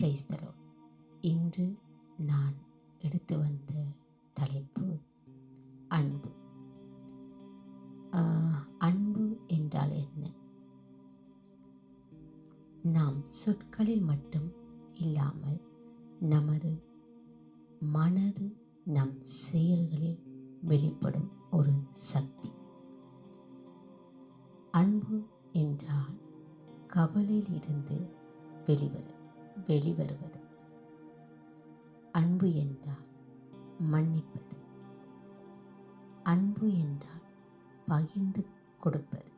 பிரைஸ்தலோ இன்று நான் எடுத்து வந்த தலைப்பு அன்பு. அன்பு என்றால் என்ன? நாம் சொற்களில் மட்டும் இல்லாமல் நமது மனது நம் செயல்களில் வெளிப்படும் ஒரு சக்தி. அன்பு என்றால் கவலையில் இருந்து வெளிவரும். வெளிவருவது. அன்பு என்றால் மன்னிப்பது. அன்பு என்றால் பகிர்ந்து கொடுப்பது.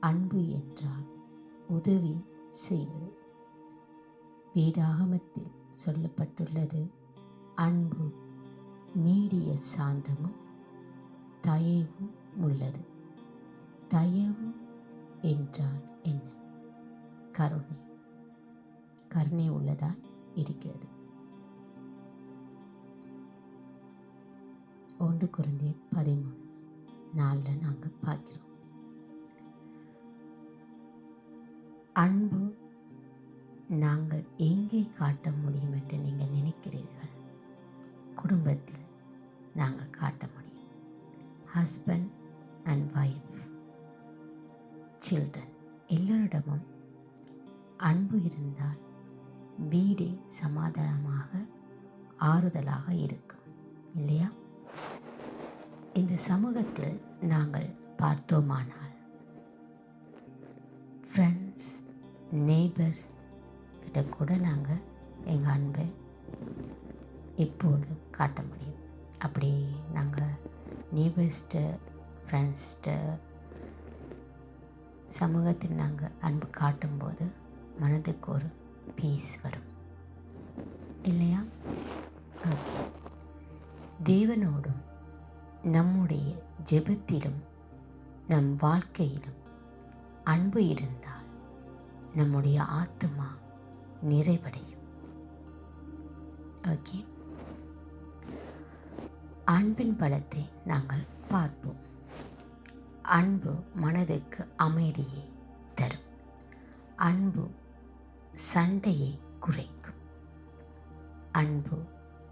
அன்பு என்றால் உதவி செய்வது. வேதாகமத்தில் சொல்லப்பட்டுள்ளது அன்பு நீடிய சாந்தமும் தயவும் உள்ளது. தயவு என்றால் என்ன? கருணை. கருணை உள்ளதாய் இருக்கிறது. ஒன்று குருந்தியர் பதிமூணு நாளில் நாங்கள் பார்க்கிறோம். அன்பு நாங்கள் எங்கே காட்ட முடியும் என்று நீங்கள் நினைக்கிறீர்கள்? குடும்பத்தில் நாங்கள் காட்ட முடியும். ஹஸ்பண்ட் அண்ட் ஒய்ஃப் சில்ட்ரன் எல்லோரிடமும் அன்பு இருந்தால் வீடே சமாதானமாக ஆறுதலாக இருக்கும் இல்லையா? இந்த சமூகத்தில் நாங்கள் பார்த்தோமானால் ஃப்ரெண்ட்ஸ் நெய்பர்ஸ் கிட்ட கூட நாங்கள் எங்கள் அன்பை எப்பொழுதும் காட்ட முடியும். அப்படி நாங்கள் நெய்பர்ஸ்ட்டு ஃப்ரெண்ட்ஸ்ட்டு சமூகத்தில் நாங்கள் அன்பு காட்டும்போது மனதுக்கு ஒரு பீஸ் வரும் இல்லையா ஓகே தேவனோடும் நம்முடைய ஜெபத்திலும் நம் வாழ்க்கையிலும் அன்பு இருந்தால் நம்முடைய ஆத்மா நிறைவடையும் ஓகே அன்பின் பலத்தை நாங்கள் பார்ப்போம் அன்பு மனதுக்கு அமைதியை தரும் அன்பு சண்டையை குறைக்கும். அன்பு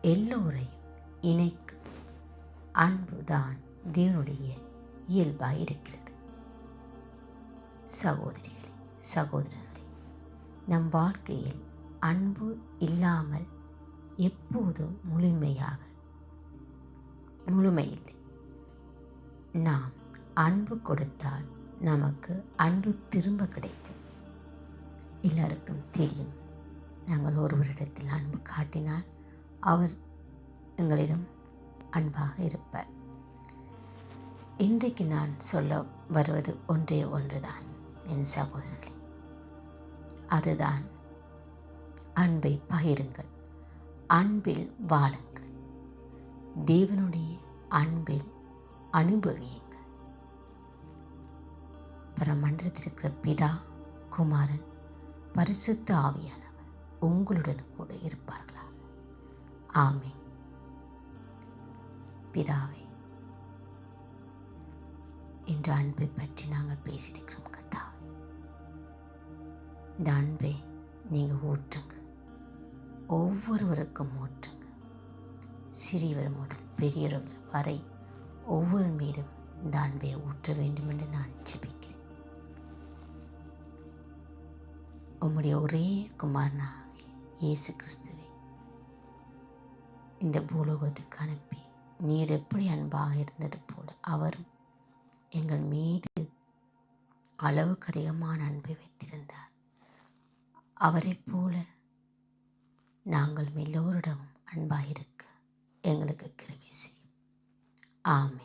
எல்லோரையும் இணைக்கும். அன்பு தான் தேவனுடைய இயல்பாக இருக்கிறது. சகோதரிகளே சகோதரர்களே நம் வாழ்க்கையில் அன்பு இல்லாமல் எப்போதும் முழுமையாக முழுமையில்லை. நாம் அன்பு கொடுத்தால் நமக்கு அன்பு திரும்ப கிடைக்கும். எல்லாருக்கும் தெரியும். நாங்கள் ஒருவரிடத்தில் அன்பு காட்டினால் அவர் எங்களிடம் அன்பாக இருப்பார். இன்றைக்கு நான் சொல்ல வருவது ஒன்றே ஒன்றுதான் என் சகோதரர்களே. அதுதான் அன்பை பகிருங்கள் அன்பில் வாழுங்கள். தேவனுடைய அன்பில் அனுபவியுங்கள். பரமண்டலத்தில் இருக்கிற பிதா குமாரன் பரிசுத்த ஆவியானவர் உங்களுடன் கூட இருப்பார்களா ஆமே பிதாவே என்ற அன்பை பற்றி நாங்கள் பேசியிருக்கிறோம் கத்தாவே இந்த அன்பை நீங்கள் ஊற்றுங்க ஒவ்வொருவருக்கும் ஊற்றுங்க சிறியவர் முதல் பெரியவர்கள் வரை ஒவ்வொரு மீதும் இந்த அன்பை ஊற்ற வேண்டும் என்று நான் ஜெபிக்கிறேன். உம்முடைய ஒரே குமாரனாகிய இயேசு கிறிஸ்துவை இந்த பூலோகத்துக்கு அனுப்பி நீர் எப்படி அன்பாக இருந்தது போல அவரும் எங்கள் மீது அளவுக்கு அதிகமான அன்பை வைத்திருந்தார். அவரைப் போல நாங்கள் எல்லோரிடமும் அன்பாக இருக்க எங்களுக்கு கிருபை செய்யும். ஆமென்.